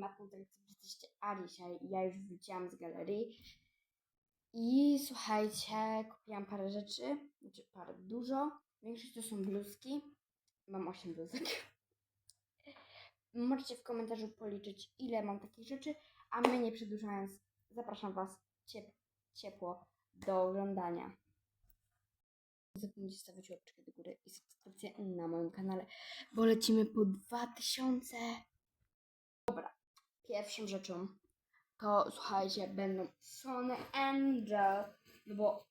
tak jak jesteście, a dzisiaj ja już wróciłam z galerii. I słuchajcie, kupiłam parę rzeczy, znaczy parę dużo. Większość to są bluzki. Mam 8 bluzek. Możecie w komentarzu policzyć, ile mam takich rzeczy, a my nie przedłużając, zapraszam Was ciep ciepło do oglądania. Zapomnijcie stawiać łapeczkę do góry i subskrypcję na moim kanale, bo lecimy po 2000. Dobra, pierwszą rzeczą to słuchajcie, będą Sony Angel, no bo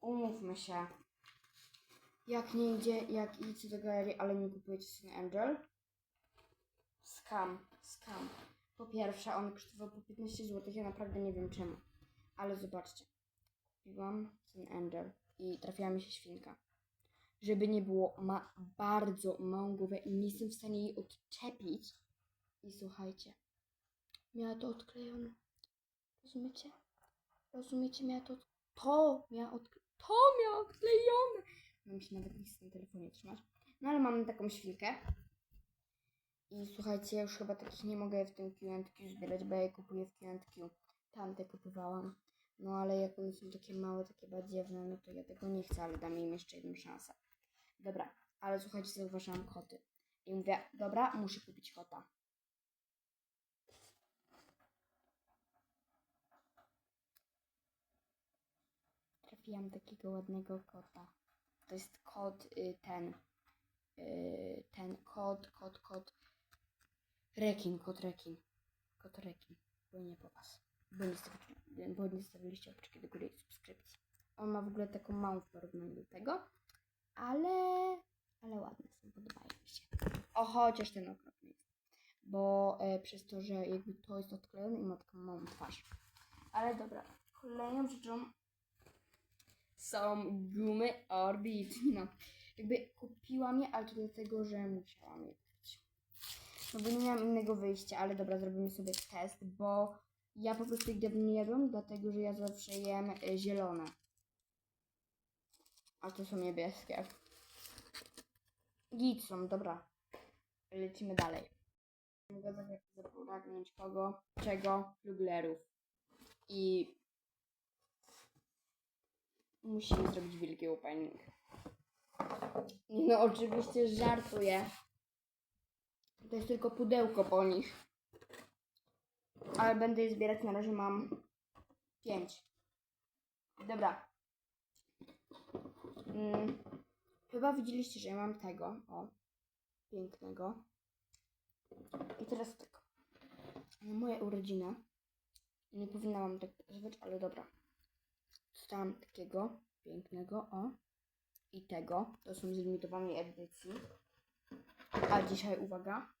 umówmy się, jak nie idzie, jak idziecie do galerii, ale nie kupujecie Sony Angel, scam, scam. Po pierwsze, on kosztował po 15 zł, ja naprawdę nie wiem czemu, ale zobaczcie, kupiłam Sony Angel i trafiła mi się świnka. Żeby nie było, ma bardzo małą głowę i nie jestem w stanie jej odczepić. I słuchajcie, miała to odklejone. Rozumiecie? Rozumiecie? Miała to. To miała odklejone. To miała odklejone! Mam się nawet chcę na telefonie trzymać. No ale mamy taką świnkę. I słuchajcie, ja już chyba takich nie mogę w tym Q&Q zbierać, bo ja je kupuję w Q&Q. Tamte kupowałam. No ale jak one są takie małe, takie badziewne, no to ja tego nie chcę, ale dam im jeszcze jedną szansę. Dobra, ale słuchajcie, zauważyłam koty. I mówię, dobra, muszę kupić kota. Trafiłam takiego ładnego kota. To jest kot y, ten. Y, ten kot, kot, kot. Rekin, kot rekin. Kot rekin. Płynie po was. Bo nie, stawi- bo nie stawiliście łapeczki do góry i subskrypcji. On ma w ogóle taką małą w porównaniu do tego. Ale, ale ładne są, podobają mi się. O, chociaż ten okropny jest. Bo e, przez to, że jakby to jest odklejone i ma taką małą twarz. Ale dobra, kolejną rzeczą są gumy Orbit. No, jakby kupiłam je, ale to dlatego, że musiałam je kupić. No bo nie miałam innego wyjścia, ale dobra, zrobimy sobie test, bo ja po prostu ich nie jadłam, dlatego że ja zawsze jem e, zielone. A to są niebieskie. Git są, dobra. Lecimy dalej. Mogę zapragnąć kogo, czego, fluglerów. I musimy zrobić wielki opening. No oczywiście żartuję. To jest tylko pudełko po nich. Ale będę je zbierać, na razie mam pięć. Dobra. Mm, chyba widzieliście, że ja mam tego. O, pięknego. I teraz tak. Na moje urodziny. Nie powinna wam tak pokazywać, ale dobra. Dostałam takiego pięknego, o. I tego. To są z limitowanej edycji. A dzisiaj, uwaga,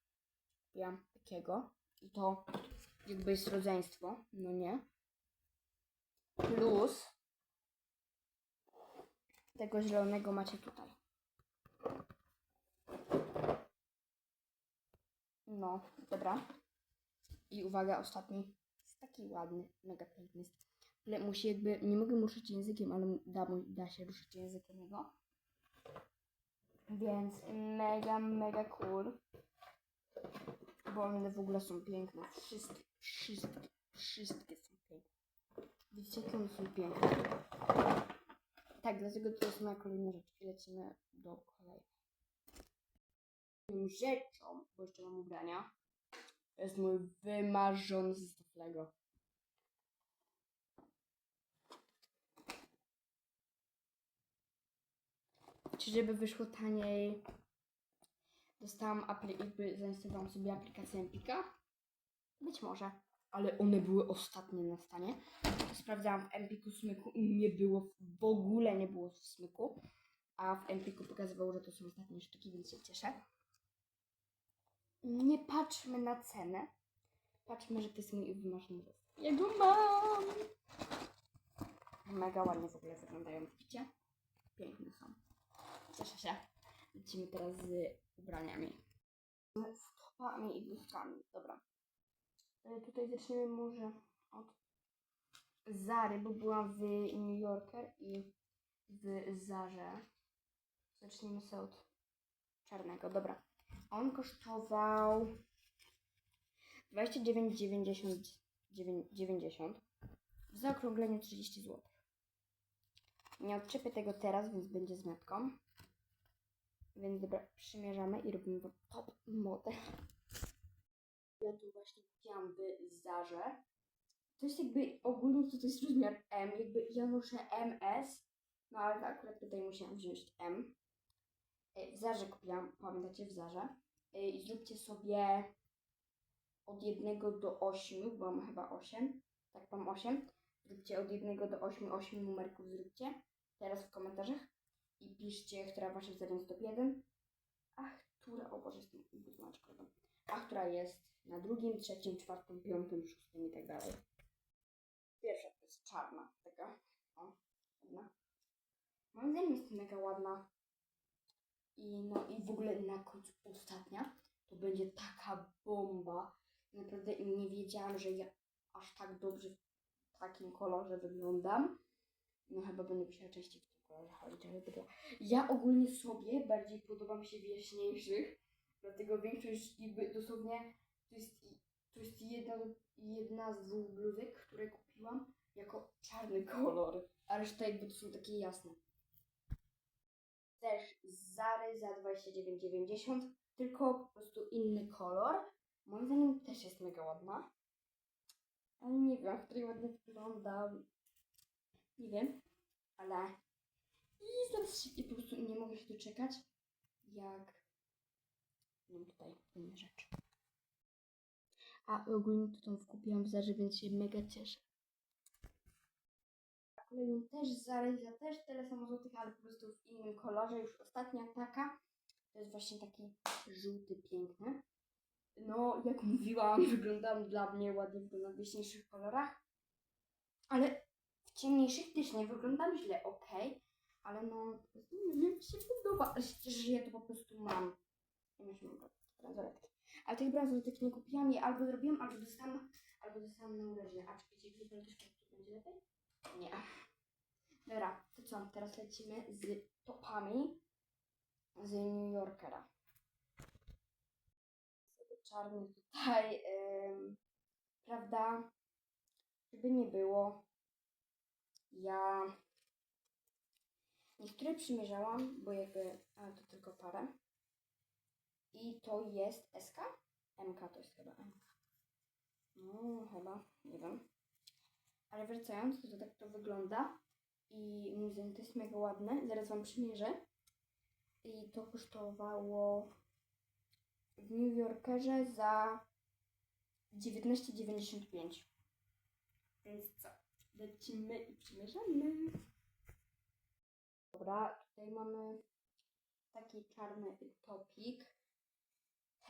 kupiłam takiego. I to jakby jest rodzeństwo, no nie? Plus tego zielonego macie tutaj. No, dobra. I uwaga, ostatni. Jest taki ładny, mega piękny. Ale musi jakby, nie mogę ruszyć językiem, ale da, da się ruszyć językiem jego. Więc mega, mega cool. Bo one w ogóle są piękne. Wszystkie, wszystkie, wszystkie są piękne. Widzicie, jakie one są piękne? Tak, dlatego to jest moja kolejna rzecz. I lecimy do kolejnej. Rzeczą, bo jeszcze mam ubrania, to jest mój wymarzony zestaw Lego. Czy żeby wyszło taniej, dostałam apli- jakby zainstalowałam sobie aplikację Empika? Być może, ale one były ostatnie na stanie. Sprawdzałam w Empiku smyku i nie było, w ogóle nie było w smyku. A w Empiku pokazywało, że to są ostatnie sztuki, więc się cieszę. Nie patrzmy na cenę. Patrzmy, że to jest mój wymarzony zestaw. Ja go mam! Mega ładnie w ogóle wyglądają, widzicie? Piękne są. Cieszę się. Lecimy teraz z ubraniami. Z topami i bluzkami. Dobra. E, Tutaj zaczniemy może od Zary, bo byłam w New Yorker i w Zarze. Zacznijmy sobie od czarnego. Dobra. On kosztował 29,90 w zaokrągleniu 30 zł. Nie odczepię tego teraz, więc będzie z metką. Więc dobra, przymierzamy i robimy top model. Ja tu właśnie kupiłam w Zarze. To jest jakby ogólnie to, jest rozmiar M, jakby ja noszę MS, no ale akurat tutaj musiałam wziąć M. E, W Zarze kupiłam, pamiętacie, w Zarze. E, I zróbcie sobie od 1 do 8, bo mam chyba 8. Tak, mam 8. Zróbcie od 1 do 8, 8 numerków zróbcie. Teraz w komentarzach. I piszcie, która waszym zdaniem jest top 1. A która, o Boże, jestem. A która jest na drugim, trzecim, czwartym, piątym, szóstym i tak dalej. Pierwsza to jest czarna, taka, o, ładna. Moim zdaniem jest mega ładna. I no i w ogóle na końcu ostatnia to będzie taka bomba. Naprawdę nie wiedziałam, że ja aż tak dobrze w takim kolorze wyglądam. No chyba będę musiała częściej w tym kolorze chodzić, ale dobra. Ja ogólnie sobie bardziej podoba mi się w jaśniejszych, dlatego większość jakby dosłownie to jest, to jest jedna, jedna z dwóch bluzek, które kupiłam jako czarny kolor, a reszta jakby to są takie jasne. Też z Zary za 29,90, tylko po prostu inny kolor. Moim zdaniem też jest mega ładna. Ale nie wiem, w której ładnie wygląda. Nie wiem, ale i zaraz się, po prostu nie mogę się doczekać, jak mam tutaj inne rzeczy. A ogólnie to tą kupiłam w Zarze, więc się mega cieszę. A Kolejną też z Zary, za też tyle samo złotych, ale po prostu w innym kolorze. Już ostatnia taka, to jest właśnie taki żółty, piękny. No, jak mówiłam, wyglądam dla mnie ładnie, w jaśniejszych kolorach. Ale w ciemniejszych też nie wyglądam źle, ok. Ale no, mi się podoba. Ale się że ja to po prostu mam. Nie wiem, czy mam. Ale tych bransoletek nie kupiłam, je albo zrobiłam, albo dostałam, albo dostałam na urodziny. A jak wygląda też będzie lepiej? Nie. Dobra, to co? Teraz lecimy z topami z New Yorkera. Czarny tutaj, prawda? Żeby nie było, ja niektóre przymierzałam, bo jakby, ale to tylko parę. I to jest SK? MK to jest chyba MK. No, chyba, nie wiem. Ale wracając, to tak to wygląda. I zdaniem to jest mega ładne. Zaraz Wam przymierzę. I to kosztowało w New Yorkerze za 19,95. Więc co? Lecimy i przymierzamy. Dobra, tutaj mamy taki czarny topik.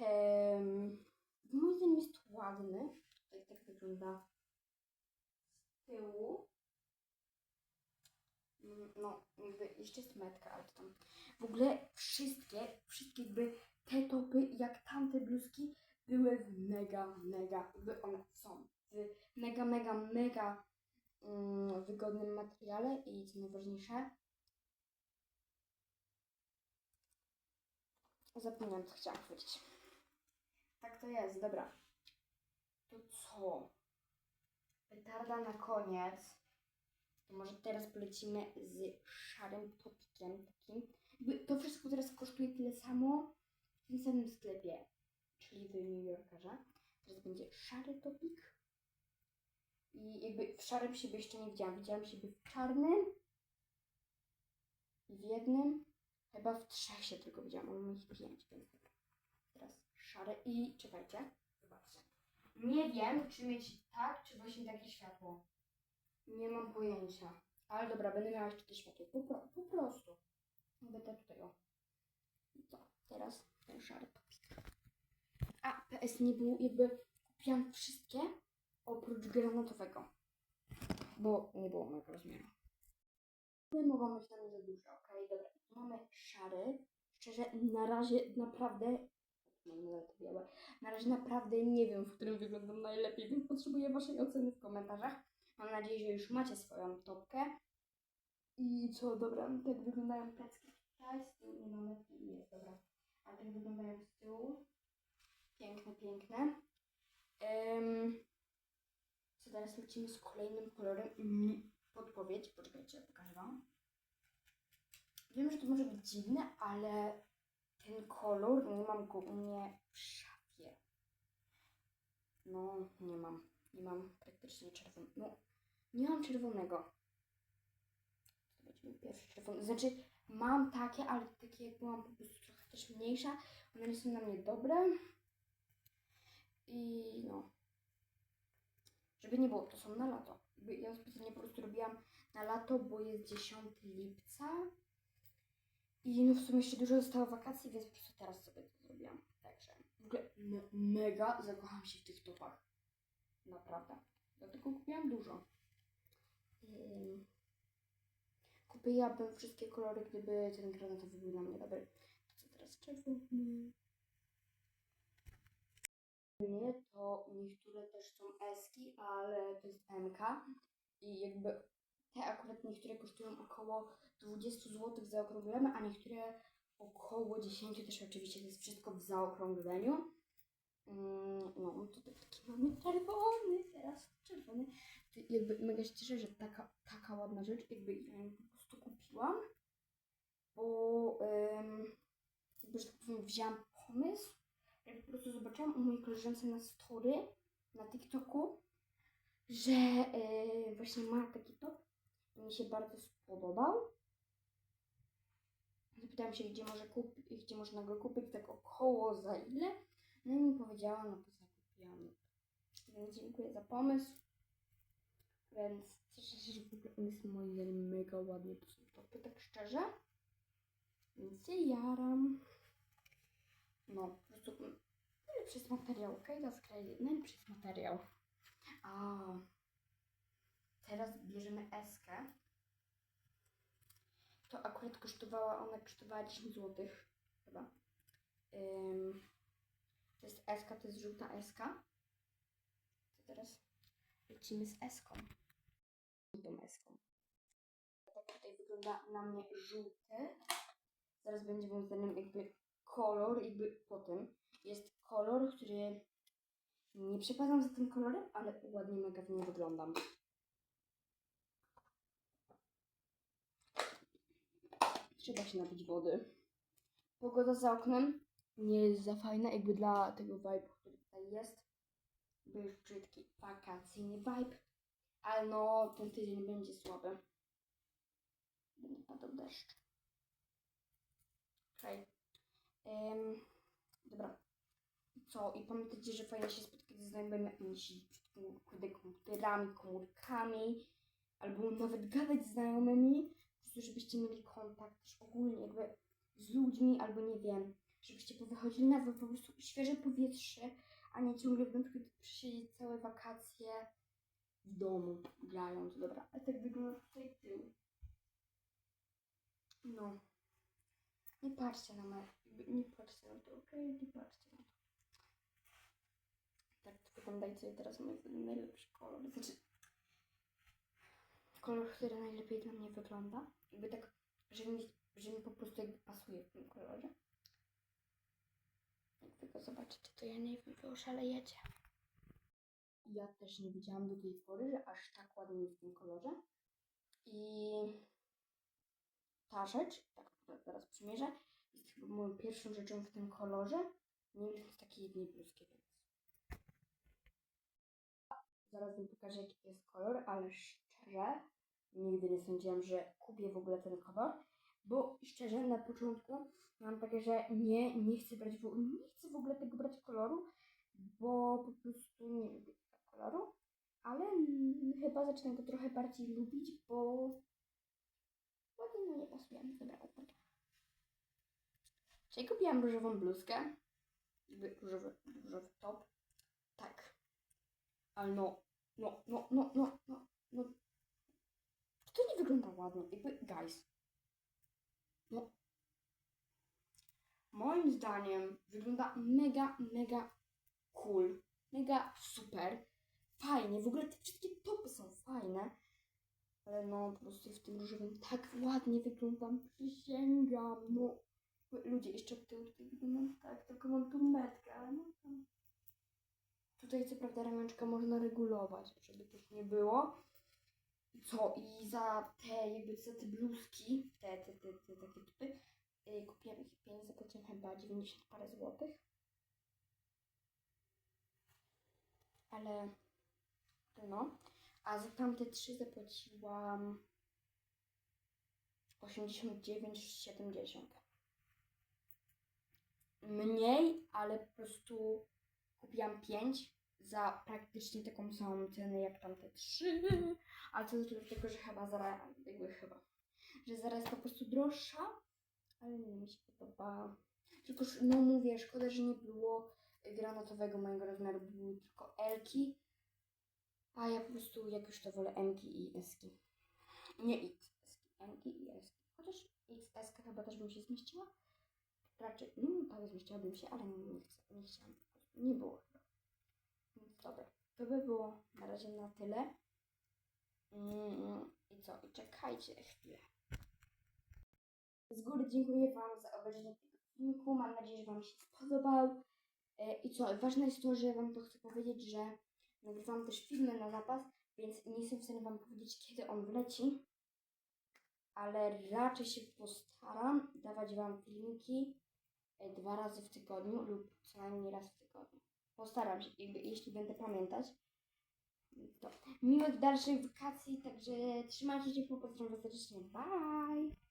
Um, mój zdaniem jest ładny. Tutaj tak wygląda z tyłu. Mm, No, jakby jeszcze jest metka, ale to tam. W ogóle wszystkie, wszystkie jakby te topy, jak tamte bluzki, były w mega, mega, jakby one są w mega, mega, mega mm, wygodnym materiale i co najważniejsze, zapomniałam co chciałam powiedzieć. Tak to jest, dobra. To co? Petarda na koniec. To może teraz polecimy z szarym topikiem takim. Jakby to wszystko teraz kosztuje tyle samo w tym samym sklepie, czyli w New Yorkerze. Teraz będzie szary topik. I jakby w szarym siebie jeszcze nie widziałam. Widziałam siebie w czarnym i w jednym. Chyba w trzech się tylko widziałam, ale mam ich pięć, więc szare i czekajcie, zobaczcie. Nie wiem, czy mieć tak, czy właśnie takie światło. Nie mam pojęcia. Ale dobra, będę miała jeszcze to światło. Po, po prostu. Będę tutaj o. I? Teraz ten szary. A, PS nie było, jakby kupiłam wszystkie oprócz granatowego. Bo nie było mojego rozmiaru. Tutaj mogą być tam za duże, okej, dobra. Tu mamy szary. Szczerze, na razie naprawdę. Białe. Na razie naprawdę nie wiem, w którym wyglądam najlepiej, więc potrzebuję Waszej oceny w komentarzach. Mam nadzieję, że już macie swoją topkę. I co, dobra, tak wyglądają plecki tutaj. Z tyłu nie mamy, jest, dobra. A tak wyglądają z tyłu. Piękne, piękne. Ym, co teraz lecimy z kolejnym kolorem? Mm, Podpowiedź, poczekajcie, pokażę wam. Wiem, że to może być dziwne, ale ten kolor nie mam go u mnie w szafie. No, nie mam. Nie mam praktycznie czerwonego. No, nie mam czerwonego. To będzie mój pierwszy czerwony. Znaczy, mam takie, ale takie jak byłam po prostu trochę też mniejsza. One nie są na mnie dobre. I no. Żeby nie było, to są na lato. Ja specjalnie po prostu robiłam na lato, bo jest 10 lipca. I no w sumie jeszcze dużo zostało wakacji, więc po prostu teraz sobie to zrobiłam. Także w ogóle me- mega zakochałam się w tych topach. Naprawdę. Dlatego kupiłam dużo. Ym, Kupiłabym wszystkie kolory, gdyby ten granatowy był dla mnie dobry. To co teraz czerwony? Nie, to niektóre też są eski, ale to jest MK. I jakby te akurat niektóre kosztują około 20 zł w zaokrągleniu, a niektóre około 10 też oczywiście to jest wszystko w zaokrągleniu. Mm, No, no to taki mamy czerwony, teraz czerwony. Jakby mega się cieszę, że taka, taka ładna rzecz, jakby ja ją po prostu kupiłam, bo ym, jakby, że tak powiem, wzięłam pomysł, jak po prostu zobaczyłam u mojej koleżance na story, na TikToku, że yy, właśnie ma taki top mi się bardzo spodobał. Zapytałam się, gdzie, może kup- gdzie można go kupić, tak około za ile. No i mi powiedziała, no to zakupiłam. Więc dziękuję za pomysł. Więc cieszę się, że w ogóle one są moim zdaniem mega ładnie. To tak szczerze. Więc się jaram. No, po prostu najlepszy jest materiał, okej? Okay? Najlepszy jest materiał. A, teraz bierzemy eskę. To akurat kosztowała, ona kosztowała 10 zł chyba. To jest eska, to jest żółta eska. To teraz lecimy z eską. Żółtą eską. Tak tutaj wygląda na mnie żółty. Zaraz będzie moim zdaniem jakby kolor, jakby po tym. Jest kolor, który nie przepadam za tym kolorem, ale ładnie mega w nim wyglądam. Trzeba się napić wody. Pogoda za oknem nie jest za fajna, jakby dla tego vibe, który tutaj jest. Był już brzydki wakacyjny vibe. Ale no, ten tydzień będzie słaby. Będzie padał deszcz. Okej. Em, dobra. I Co? I pamiętajcie, że fajnie się spotkać ze znajomymi, kurde komputerami, komórkami, albo nawet gadać z znajomymi, żebyście mieli kontakt też ogólnie jakby z ludźmi, albo nie wiem, żebyście powychodzili na po prostu świeże powietrze, a nie ciągle na przesiedzieć całe wakacje w domu, grając. Dobra, a tak wygląda tutaj tył. No. Nie patrzcie na mnie. Nie patrzcie na to, okej? Nie patrzcie na to. Tak to wyglądajcie teraz mój najlepszy kolor. Znaczy, kolor, który najlepiej dla mnie wygląda. Jakby tak, że mi, że mi po prostu jakby pasuje w tym kolorze. Jak wy go zobaczycie, to ja nie wiem, wy oszalejecie. Ja też nie widziałam do tej pory, że aż tak ładnie jest w tym kolorze. I ta rzecz, tak teraz przymierzę, jest chyba moją pierwszą rzeczą w tym kolorze. Nie wiem, takiej jednej bluzki, więc. Zaraz wam pokażę, jaki to jest kolor, ale szczerze, nigdy nie sądziłam, że kupię w ogóle ten kolor, bo szczerze, na początku miałam takie, że nie, nie chcę brać, w, nie chcę w ogóle tego brać koloru, bo po prostu nie lubię tego koloru, ale chyba zaczynam go trochę bardziej lubić, bo ładnie mu nie pasuje. Dobra, odpadam. Czyli kupiłam różową bluzkę, różowy, różowy top, tak, ale no, no, no, no, no, no, no, to nie wygląda ładnie, jakby, guys, no, moim zdaniem wygląda mega, mega cool, mega super, fajnie, w ogóle te wszystkie topy są fajne, ale no, po prostu w tym różowym tak ładnie wyglądam, przysięgam, no, ludzie, jeszcze tyłu tutaj wyglądam tak, tylko mam tu metkę, ale no tam, tutaj co prawda ramionczka można regulować, żeby tych nie było. Co? I za te, jakby za te bluzki, te, te, te, te takie typy, yy, kupiłam ich 5, zapłaciłam chyba 90 parę złotych. Ale no. A za tamte trzy zapłaciłam 89,70. Mniej, ale po prostu kupiłam 5 za praktycznie taką samą cenę jak tamte trzy. A to dlatego, że chyba zaraz, jakby chyba, że zaraz po prostu droższa, ale nie mi się podoba. Tylko, no mówię, szkoda, że nie było granatowego mojego rozmiaru, były tylko Elki. A ja po prostu, jak już to wolę, Mki i Eski. Nie X, Mki i Eski. Chociaż XS chyba też bym się zmieściła. Raczej, no tak, zmieściłabym się, ale nie, nie chcę, nie chciałam. Nie było dobra, to by było na razie na tyle. Mm, I co? I czekajcie chwilę. Z góry dziękuję Wam za obejrzenie tego filmiku. Mam nadzieję, że Wam się spodobał. E, I co? Ważne jest to, że Wam to chcę powiedzieć, że nagrywam też filmy na zapas, więc nie jestem w stanie Wam powiedzieć, kiedy on wleci. Ale raczej się postaram dawać Wam filmiki e, dwa razy w tygodniu lub co najmniej raz w tygodniu. Postaram się, jeśli będę pamiętać. To miłych dalszych wakacji, także trzymajcie się, pozdrawiam serdecznie. Bye!